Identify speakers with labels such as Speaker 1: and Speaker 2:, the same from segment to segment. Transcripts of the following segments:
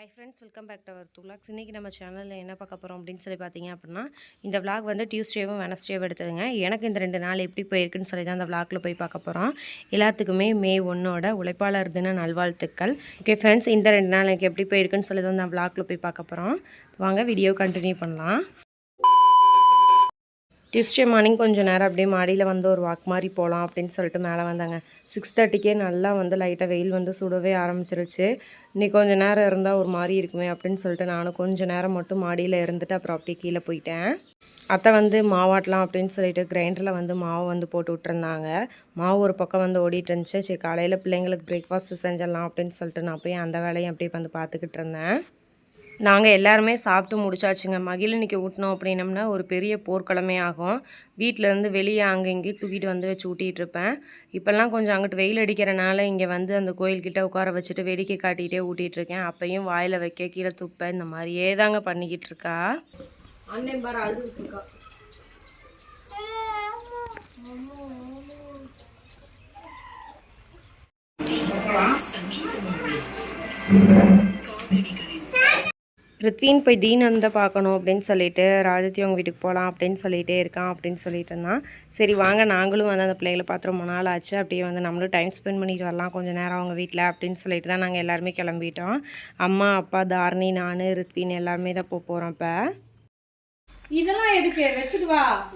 Speaker 1: Hi friends welcome back to our துலாக்ஸ் இன்றைக்கி நம்ம சேனலில் என்ன பார்க்க போகிறோம் அப்படின்னு சொல்லி பார்த்தீங்க அப்படின்னா இந்த விளாக் வந்து டியூஸ்டேவும் வெனஸ்டேவும் எடுத்ததுங்க எனக்கு இந்த ரெண்டு நாள் எப்படி போயிருக்குன்னு சொல்லி தான் அந்த vlogல போய் பார்க்க போகிறோம் எல்லாத்துக்குமே மே ஒன்னோட உழைப்பாளர் தின நல்வாழ்த்துக்கள். ஓகே ஃப்ரெண்ட்ஸ் இந்த ரெண்டு நாள் எனக்கு எப்படி போயிருக்குன்னு சொல்லி தான் அந்த vlogல போய் பார்க்க போகிறோம் வாங்க வீடியோ கண்டினியூ பண்ணலாம். டியூஸ்டே மார்னிங் கொஞ்சம் நேரம் அப்படியே மாடியில் வந்து ஒரு வாக் மாதிரி போகலாம் அப்படின்னு சொல்லிட்டு மேலே வந்தாங்க. சிக்ஸ் தேர்ட்டிக்கே நல்லா வந்து லைட்டாக வெயில் வந்து சுடவே ஆரம்பிச்சிருச்சு. இன்னைக்கு கொஞ்சம் நேரம் இருந்தால் ஒரு மாதிரி இருக்குமே அப்படின்னு சொல்லிட்டு நானும் கொஞ்சம் நேரம் மட்டும் மாடியில் இருந்துட்டு அப்புறம் அப்படியே கீழே போயிட்டேன். அத்தை வந்து மாவாட்டலாம் அப்படின்னு சொல்லிட்டு கிரைண்டரில் வந்து மாவு வந்து போட்டு விட்டுருந்தாங்க. மாவு ஒரு பக்கம் வந்து ஓடிட்டு இருந்துச்சு. சரி காலையில் பிள்ளைங்களுக்கு பிரேக்ஃபாஸ்ட் செஞ்சிடலாம் அப்படின்னு சொல்லிட்டு நான் போய் அந்த வேலையும் அப்படியே வந்து பார்த்துக்கிட்டு இருந்தேன். நாங்கள் எல்லாருமே சாப்பிட்டு முடிச்சாச்சுங்க. மகிழனிக்கு ஊட்டினோம் அப்படின்னம்னா ஒரு பெரிய போர்க்களமே ஆகும். வீட்டிலேருந்து வெளியே அங்கே இங்கேயும் தூக்கிட்டு வந்து வச்சு ஊட்டிகிட்டு இருப்பேன். இப்போல்லாம் கொஞ்சம் அங்கிட்டு வெயில் அடிக்கிறனால இங்கே வந்து அந்த கோயில்கிட்ட உட்கார வச்சுட்டு வேடிக்கை காட்டிகிட்டே ஊட்டிகிட்டு இருக்கேன். அப்பையும் வாயில் வைக்க கீழே துப்ப இந்த மாதிரியே தாங்க பண்ணிக்கிட்டு இருக்கா. அண்ணன் பாரு அழுதுகிட்டு இருக்கா. பிருத்வின் போய் தீனந்த பார்க்கணும் அப்படின்னு சொல்லிட்டு ராஜத்தி அவங்க வீட்டுக்கு போகலாம் அப்படின்னு சொல்லிகிட்டே இருக்கான் அப்படின்னு சொல்லிட்டு இருந்தான். சரி வாங்க நாங்களும் வந்து அந்த பிள்ளைகளை பார்த்து ரொம்ப நாள் ஆச்சு. அப்படியே வந்து நம்மளும் டைம் ஸ்பெண்ட் பண்ணிட்டு வரலாம். கொஞ்சம் நேரம் அவங்க வீட்டில் அப்படின்னு சொல்லிட்டு தான் நாங்கள் எல்லாருமே கிளம்பிட்டோம். அம்மா அப்பா தாரணி நான் ரித்வின் எல்லாருமே தான் போக போகிறோம் இப்போ. இதெல்லாம் எதுக்கு? வச்சுட்டு வா.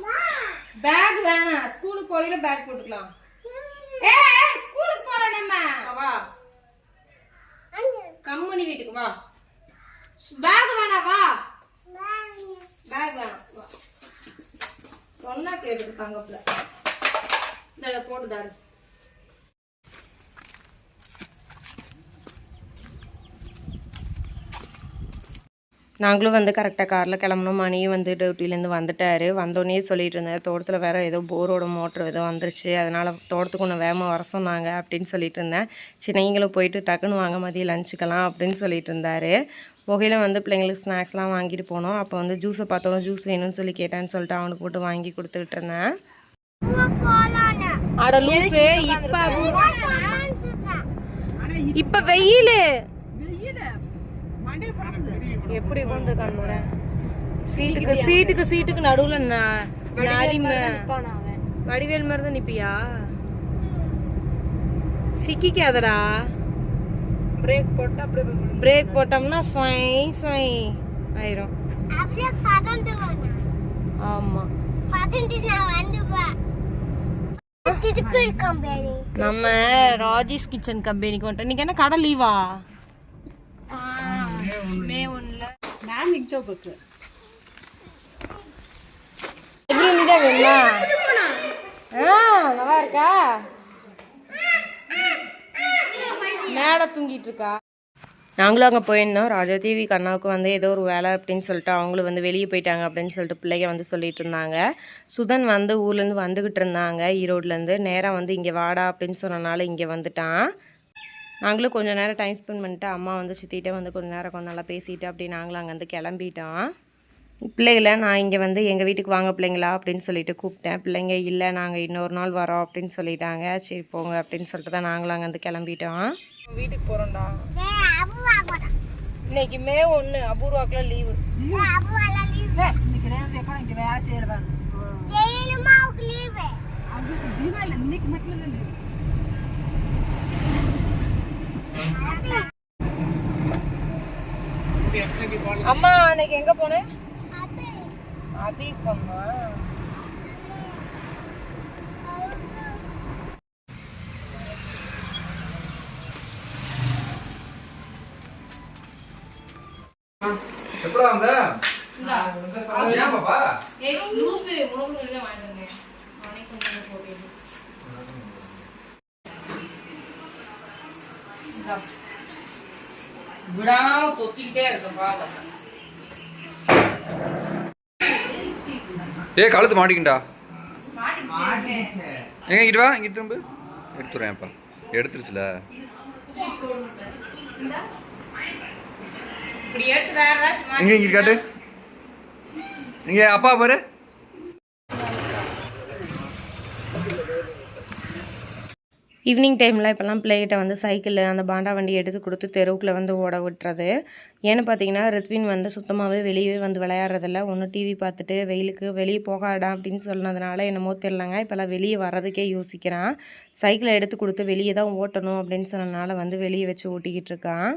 Speaker 1: பேக் வேணாம். ஸ்கூலுக்கு போயில பேக் போட்டுக்கலாம். ஏ ஸ்கூலுக்கு போகலாம் நம்ம. வா. கம்மனி வீட்டுக்கு வா. பேக் வேணாம் வா. பேக் வேணாம் வா. சொன்னா கேட்டுக்கு தங்கப்புல. இந்த இதை நாங்களும் வந்து கரெக்டாக காரில் கிளம்பணும். மணியும் வந்து டியூட்டிலேருந்து வந்துட்டார். வந்தோடனே சொல்லிட்டு இருந்தார் தோட்டத்தில் வேறு ஏதோ போரோட மோட்ரு ஏதோ வந்துருச்சு. அதனால் தோட்டத்துக்கு ஒன்று வேகமாக வர சொன்னாங்க அப்படின்னு சொல்லிட்டு இருந்தேன். சரி நீங்களும் போயிட்டு டக்குன்னு வாங்க மதியம் லஞ்சுக்கலாம் அப்படின்னு சொல்லிட்டு இருந்தார். புகையில வந்து பிள்ளைங்களுக்கு ஸ்நாக்ஸ்லாம் வாங்கிட்டு போனோம். அப்போ வந்து ஜூஸை பார்த்தோம். ஜூஸ் வேணும்னு சொல்லி கேட்டேன்னு சொல்லிட்டு அவனுக்கு போட்டு வாங்கி கொடுத்துக்கிட்டு இருந்தேன். அட லூசு இப்ப இப்ப வெயில். எப்படி உட்காந்துருக்கான் முறை சீட்டுக்கு சீட்டுக்கு சீட்டுக்கு நடுவுல வடிவேல் மாதிரி தான் நிப்பியா? சிக்கிக்காதடா.
Speaker 2: பிரேக் போட்டு அப்படியே.
Speaker 1: பிரேக் போட்டோம்னா ஸ்வை ஸ்வை ஆயிரும்.
Speaker 3: அப்படியே.
Speaker 1: ஆமா.
Speaker 3: நான் பேரு.
Speaker 1: நம்ம ராஜேஷ் கிச்சன் கம்பெனிக்கு வந்துட்டோம். இன்னைக்கு என்ன கடை லீவா
Speaker 2: மே ஒண்ணுல போக்கு
Speaker 1: எதிரி நீதான் வேணுமா? ஆ நல்லா இருக்கா? மேலே தூங்கிட்டு இருக்கா? நாங்களும் அங்கே போயிருந்தோம். ராஜா டிவி கண்ணாவுக்கு வந்து ஏதோ ஒரு வேலை அப்படின்னு சொல்லிட்டு அவங்களும் வந்து வெளியே போயிட்டாங்க அப்படின்னு சொல்லிட்டு பிள்ளைங்க வந்து சொல்லிட்டு இருந்தாங்க. சுதன் வந்து ஊர்லேருந்து வந்துக்கிட்டு இருந்தாங்க. ஈரோட்லேருந்து நேராக வந்து இங்கே வாடா அப்படின்னு சொன்னனால இங்கே வந்துட்டான். நாங்களும் கொஞ்சம் நேரம் டைம் ஸ்பெண்ட் பண்ணிட்டு அம்மா வந்து சித்திகிட்டே வந்து கொஞ்ச நேரம் கொஞ்சம் நல்லா பேசிட்டு அப்படி நாங்களும் அங்கேருந்து கிளம்பிட்டோம். பிள்ளைகளை நான் இங்கே வந்து எங்கள் வீட்டுக்கு வாங்க பிள்ளைங்களா அப்படின்னு சொல்லிட்டு கூப்பிட்டேன். பிள்ளைங்க இல்லை நாங்கள் இன்னொரு நாள் வரோம் அப்படின்னு சொல்லிட்டாங்க. சரி போங்க அப்படின்னு சொல்லிட்டு தான் நாங்களும் அங்கேருந்து கிளம்பிட்டோம். வீட்டுக்கு போகிறோம்டா. இன்னைக்கு மே ஒன்று அபூர்வாக்கில் லீவு.
Speaker 2: இன்னைக்கு வேலை செய்யறாங்க
Speaker 3: டெய்லியுமா அவருக்கு leave.
Speaker 2: அவங்களுக்கு தினம் இல்லை இன்னைக்கு மட்டும் தான் leave.
Speaker 1: அம்மா அன்னைக்கு எங்கே போனேன் அபிகம்மா
Speaker 4: எப்படா வந்த? ஏன் பாப்பா?
Speaker 1: உனக்கு எழுத வாங்கிட்டு கொஞ்சம் போட்டு விடாம தொத்திக்கிட்டே இருக்கேன் பாவம்
Speaker 4: ஏ கழுத்து மாட்டிக்கிண்டா. எங்க இங்கிட்டு வா இங்கிட்டு திரும்ப. எடுத்துறேன்ப்பா எடுத்துருச்சுல. எங்க இங்கிட்டு காட்டு. இங்க அப்பா பாரு.
Speaker 1: ஈவினிங் டைமில் இப்போல்லாம் பிள்ளைகிட்ட வந்து சைக்கிள் அந்த பாண்டா வண்டி எடுத்து கொடுத்து தெருவுக்குள்ளே வந்து ஓட விட்டுறது. ஏன்னு பார்த்தீங்கன்னா ரித்வின் வந்து சுத்தமாகவே வெளியே வந்து விளையாடுறதில்ல. ஒன்று டிவி பார்த்துட்டு வெயிலுக்கு வெளியே போகாடா அப்படின்னு சொன்னதுனால என்னமோ தெரிலங்க இப்போல்லாம் வெளியே வர்றதுக்கே யோசிக்கிறான். சைக்கிளை எடுத்து கொடுத்து வெளியே தான் ஓட்டணும் அப்படின்னு சொன்னனால வந்து வெளியே வச்சு ஓட்டிக்கிட்டு இருக்கான்.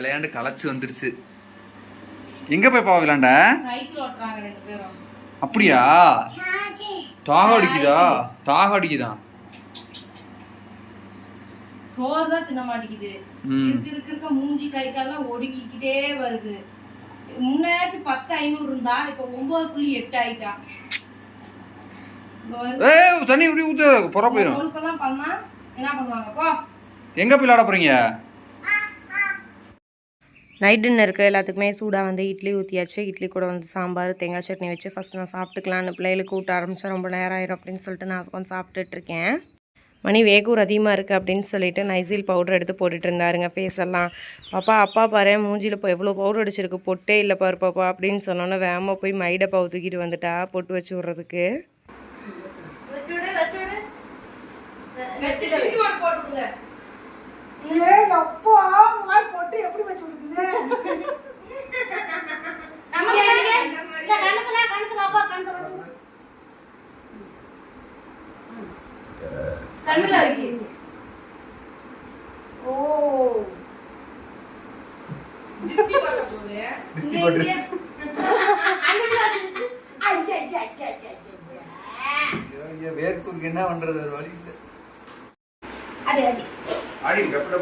Speaker 4: விளையாண்டு களைச்சு வந்துருச்சு. எங்க போய் பாப்பா விளையாண்ட? அப்படியா? தாகம் அடிக்குதா? தாகம் அடிக்குதா?
Speaker 1: சோறு தான் தின்ன மாட்டேங்குது.
Speaker 4: ம்.
Speaker 1: இருக்கு இருக்க இருக்க மூஞ்சி கை கால்லாம் ஒடுக்கிக்கிட்டே வருது. முன்னாச்சும் பத்து ஐநூறு இருந்தா இப்ப ஒன்பது புள்ளி எட்டு ஆயிட்டா.
Speaker 4: தண்ணி இப்படி ஊத்து புற போயிடும்
Speaker 1: பண்ணா என்ன பண்ணுவாங்க? போ.
Speaker 4: எங்க போய் விளையாட போறீங்க?
Speaker 1: நைட் டின்னருக்கு எல்லாத்துக்குமே சூடாக வந்து இட்லி ஊற்றியாச்சு இட்லி கூட வந்து சாம்பார் தேங்காய் சட்னி வச்சு ஃபஸ்ட் நான் சாப்பிட்டுக்கலான்னு பிள்ளைகளுக்கு ஊட்ட ஆரம்பிச்சா ரொம்ப நேரம் ஆயிரும் அப்படின்னு சொல்லிட்டு நான் உட்காந்து சாப்பிட்டுட்டு இருக்கேன். மணி வேகூர் அதிகமாக இருக்குது அப்படின்னு சொல்லிட்டு நைசில் பவுடர் எடுத்து போட்டுட்டு இருந்தாருங்க ஃபேஸ் எல்லாம். அப்பா அப்பா பாரு மூஞ்சியில் இப்போ எவ்வளோ பவுடர் அடிச்சிருக்கு? பொட்டே இல்லை பாரு பாப்பா அப்படின்னு சொன்னோன்னே வேகமாக போய் மைடை பவு தூக்கிட்டு வந்துட்டா பொட்டு வச்சு விட்றதுக்கு.
Speaker 2: ஏய் அப்பா மாதிரி போட்டு எப்படி வச்சு. விடுக்குது கண்ணுல வைக்கி. ஓ. அஞ்சு அஞ்சு அஞ்சு அஞ்சு அஞ்சு
Speaker 4: வேர்க்குக்கு என்ன பண்றது? வழி
Speaker 2: அடி அடி
Speaker 4: ஆடி கப்பட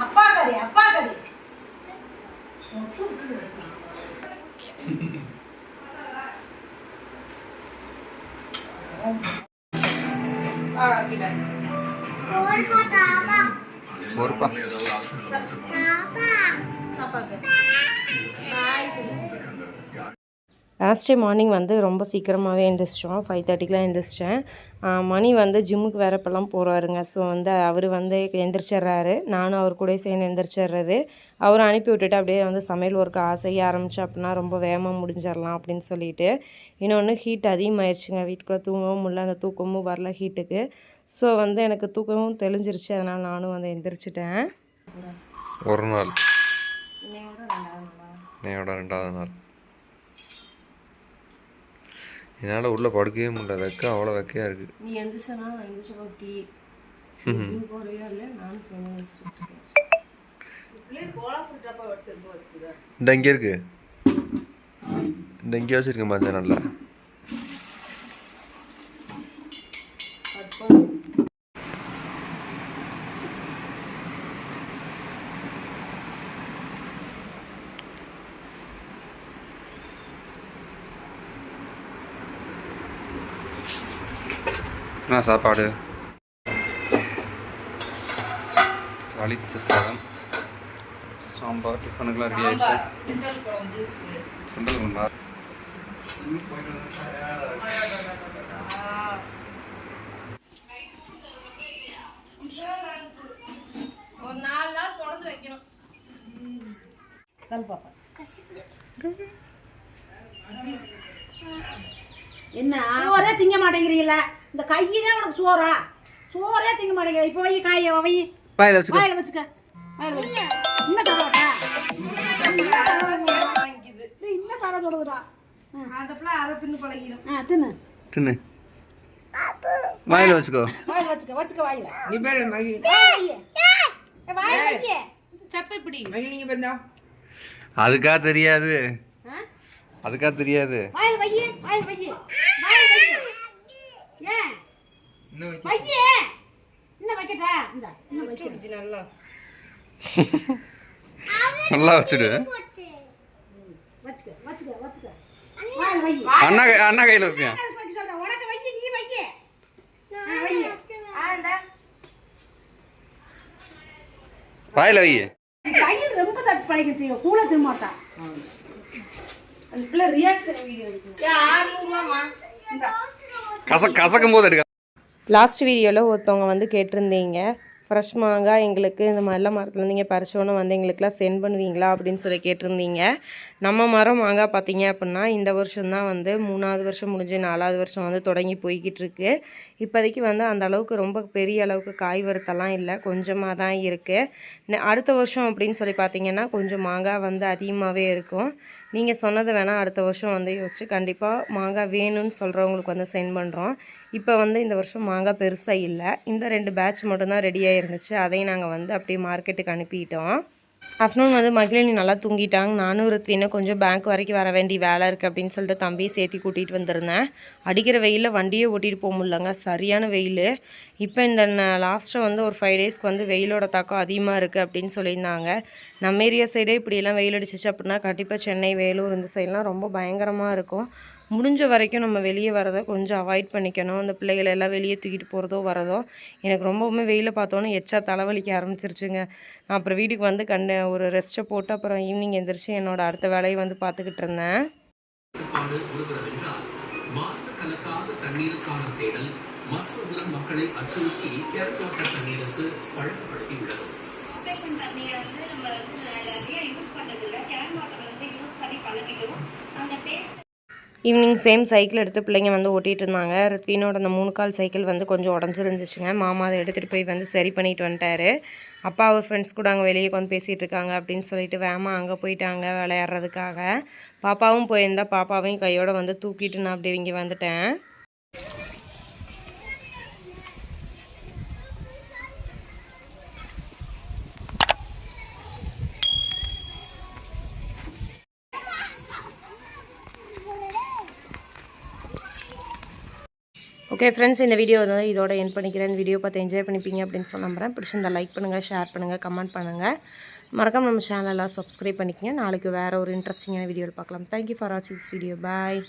Speaker 2: அப்பா கடி அப்பா கடி
Speaker 4: ஒருப்பா
Speaker 1: லாஸ்ட் டே மார்னிங் வந்து ரொம்ப சீக்கிரமாகவே எழுந்திரிச்சிட்டோம் ஃபைவ் தேர்ட்டிக்கெலாம் எழுந்திரிச்சிட்டேன் மணி வந்து ஜிம்முக்கு வேறு இப்போல்லாம் போகிறாருங்க ஸோ வந்து அவர் வந்து எந்திரிச்சிட்றாரு. நானும் அவர் கூட சேர்ந்து எந்திரிச்சிடுறது. அவர் அனுப்பி விட்டுட்டு அப்படியே வந்து சமையல் ஒர்க்கு செய்ய ஆரம்பிச்சு அப்படின்னா ரொம்ப வேகமாக முடிஞ்சிடலாம் அப்படின்னு சொல்லிட்டு. இன்னொன்று ஹீட் அதிகமாகிடுச்சுங்க வீட்டுக்குள்ளே தூங்கவும் முடியல. அந்த தூக்கமும் வரல ஹீட்டுக்கு ஸோ வந்து எனக்கு தூக்கமும் தெளிஞ்சிருச்சு. அதனால் நானும் வந்து எந்திரிச்சிட்டேன்.
Speaker 4: ஒரு நாள். இன்னையோட ரெண்டாவது நாள். என்னால் உள்ள படுக்கவே முடியல. வெக்க அவ்வளோ வெக்கையாக இருக்கு.
Speaker 1: நீ எந்திரிச்சனா எந்திரிச்சப்போ டீ போறியோ இல்லை நானும் சேர்ந்து எந்திரிச்சிட்டு
Speaker 4: இந்த இங்கே இருக்கு. இந்த இங்கே வச்சிருக்கேன் பாத்தேன் நல்லா. என்ன சாப்பாடு. அழிச்ச சாதம் சாம்பார் டிஃபனுக்குலாம் ரெடி ஆயிடுச்சு. சுண்டல் குண்டா
Speaker 1: ஒரு நாலு நாள் தொடர்ந்து வைக்கணும்.
Speaker 2: தல் பாப்பா என்ன? சோறே திங்க மாட்டேங்கிறீங்கள? இந்த கையிலே உனக்கு சோறா? சோறே திங்க மாட்டேங்கிற இப்போ வை காய வை
Speaker 4: வாயில் வச்சுக்கோ.
Speaker 2: வாயில வச்சுக்க. வாயில வை. இன்னும் தரோட்டா இன்னும் தர சொல்லுதுடா
Speaker 1: அந்த பிள்ளை அதை தின்னு பழகிடும்.
Speaker 2: ஆ தின்னு.
Speaker 4: தின்னு. வாயில் வச்சுக்கோ.
Speaker 2: வாயில வச்சுக்க வச்சுக்க வாயில. நீ பேரு மகி? வாயில வை சப்பை இப்படி
Speaker 4: அதுக்கா தெரியாது.
Speaker 2: ஆ?
Speaker 4: அதுக்கா தெரியாது.
Speaker 2: வாயில வையே இன்னும் வைக்கட்டா இந்த இன்னும் வச்சு
Speaker 1: நல்லா.
Speaker 4: நல்லா வச்சுடு. அண்ணா. கை- அண்ணா கையில்
Speaker 2: இந்த.
Speaker 4: வாயில வை
Speaker 2: கையில் ரொம்ப சாப்பிட்டு பழகிட்டு கூட திரும்ப மாட்டா.
Speaker 5: அந்த பிள்ளை ரியாக்ஷன் வீடியோ இருக்கு
Speaker 4: கச கசக்கும் போது எடுக்க
Speaker 1: லாஸ்ட் வீடியோவில் ஒருத்தவங்க வந்து கேட்டிருந்தீங்க ஃப்ரெஷ் மாங்காய் எங்களுக்கு இந்த மாதிரிலாம் மரத்துலேருந்து நீங்கள் பறிச்சோன்னு வந்து எங்களுக்குலாம் சென்ட் பண்ணுவீங்களா? அப்படின்னு சொல்லி கேட்டிருந்தீங்க. நம்ம மரம் மாங்காய் பார்த்தீங்க அப்படின்னா இந்த வருஷம் தான் வந்து மூணாவது வருஷம் முடிஞ்சு நாலாவது வருஷம் வந்து தொடங்கி போய்கிட்டு இருக்கு. இப்போதைக்கு வந்து அந்த அளவுக்கு ரொம்ப பெரிய அளவுக்கு காய் வருத்தெல்லாம் இல்லை. கொஞ்சமாக தான் இருக்குது அடுத்த வருஷம் அப்படின்னு சொல்லி பார்த்தீங்கன்னா கொஞ்சம் மாங்காய் வந்து அதிகமாகவே இருக்கும். நீங்கள் சொன்னது வேணால் அடுத்த வருஷம் வந்து யோசிச்சு கண்டிப்பாக மாங்காய் வேணும்னு சொல்கிறவங்களுக்கு வந்து சென்ட் பண்ணுறோம் இப்போ வந்து இந்த வருஷம் மாங்காய் பெருசாக இல்லை. இந்த ரெண்டு பேட்ச் மட்டும்தான் ரெடியாக இருந்துச்சு அதையும் நாங்கள் வந்து அப்படியே மார்க்கெட்டுக்கு அனுப்பிட்டோம். ஆஃப்டர்நூன் வந்து மகிழினி நல்லா தூங்கிட்டாங்க. நானும் ருத்வினை கொஞ்சம் பேங்க் வரைக்கும் வர வேண்டிய வேலை இருக்குது அப்படின்னு சொல்லிட்டு தம்பியை சேர்த்தி கூட்டிகிட்டு வந்திருந்தேன். அடிக்கிற வெயிலில் வண்டியே ஓட்டிகிட்டு போக முடியலங்க. சரியான வெயில். இப்போ இந்த லாஸ்ட்டாக வந்து ஒரு ஃபைவ் டேஸ்க்கு வந்து வெயிலோட தாக்கம் அதிகமாக இருக்குது அப்படின்னு சொல்லியிருந்தாங்க. நம்ம ஏரியா சைடே இப்படியெல்லாம் வெயில் அடிச்சிச்சு அப்படின்னா கண்டிப்பாக சென்னை வேலூர் இந்த சைட்லாம் ரொம்ப பயங்கரமாக இருக்கும். முடிஞ்ச வரைக்கும் நம்ம வெளியே வரதை கொஞ்சம் அவாய்ட் பண்ணிக்கணும். அந்த பிள்ளைகளை எல்லாம் வெளியே தூக்கிட்டு போகிறதோ வரதோ. எனக்கு ரொம்பவுமே வெயிலில் பார்த்தோன்னே எச்சா தலைவலிக்க ஆரம்பிச்சிருச்சுங்க. நான் அப்புறம் வீட்டுக்கு வந்து கண்ட ஒரு ரெஸ்ட்டை போட்டு அப்புறம் ஈவினிங் எந்திரிச்சு என்னோடய அடுத்த வேலையை வந்து பார்த்துக்கிட்டு இருந்தேன்.
Speaker 6: தேடல் மக்களை அச்சுறுத்தி கேரளா தண்ணீருக்கு பழக்கப்படுத்தியுள்ளது.
Speaker 1: ஈவினிங் சேம் சைக்கிள் எடுத்து பிள்ளைங்க வந்து ஓட்டிகிட்டு இருந்தாங்க ரித்வினோட அந்த மூணு கால் சைக்கிள் வந்து கொஞ்சம் உடஞ்சிருந்துச்சுங்க. மாமா அதை எடுத்துகிட்டு போய் வந்து சரி பண்ணிட்டு வந்துட்டாரு. அப்பா அவர் ஃப்ரெண்ட்ஸ் கூட அங்கே வெளியே உட்காந்து பேசிகிட்டு இருக்காங்க அப்படின்னு சொல்லிட்டு வேமா அங்கே போயிட்டாங்க விளையாடுறதுக்காக. பாப்பாவும் போயிருந்தா பாப்பாவையும் கையோடு வந்து தூக்கிட்டு நான் அப்படியே இங்கே வந்துட்டேன். ஓகே ஃப்ரெண்ட்ஸ் இந்த வீடியோ வந்து இதோட என் பண்ணிக்கிறேன். வீடியோ பார்த்து என்ஜாய் பண்ணிப்பீங்க அப்படின்னு சொல்ல நம்புறேன். பிடிச்சிருந்தா லைக் பண்ணுங்கள் ஷேர் பண்ணுங்கள் கமெண்ட் பண்ணுங்கள் மறக்காம நம்ம சேனலெலாம் சப்ஸ்கிரைப் பண்ணிக்கங்க. நாளைக்கு வேறு ஒரு இன்ட்ரெஸ்டிங்கான வீடியோவில் பார்க்கலாம். தேங்க்யூ ஃபார் வாட்சிங் திஸ் வீடியோ பாய்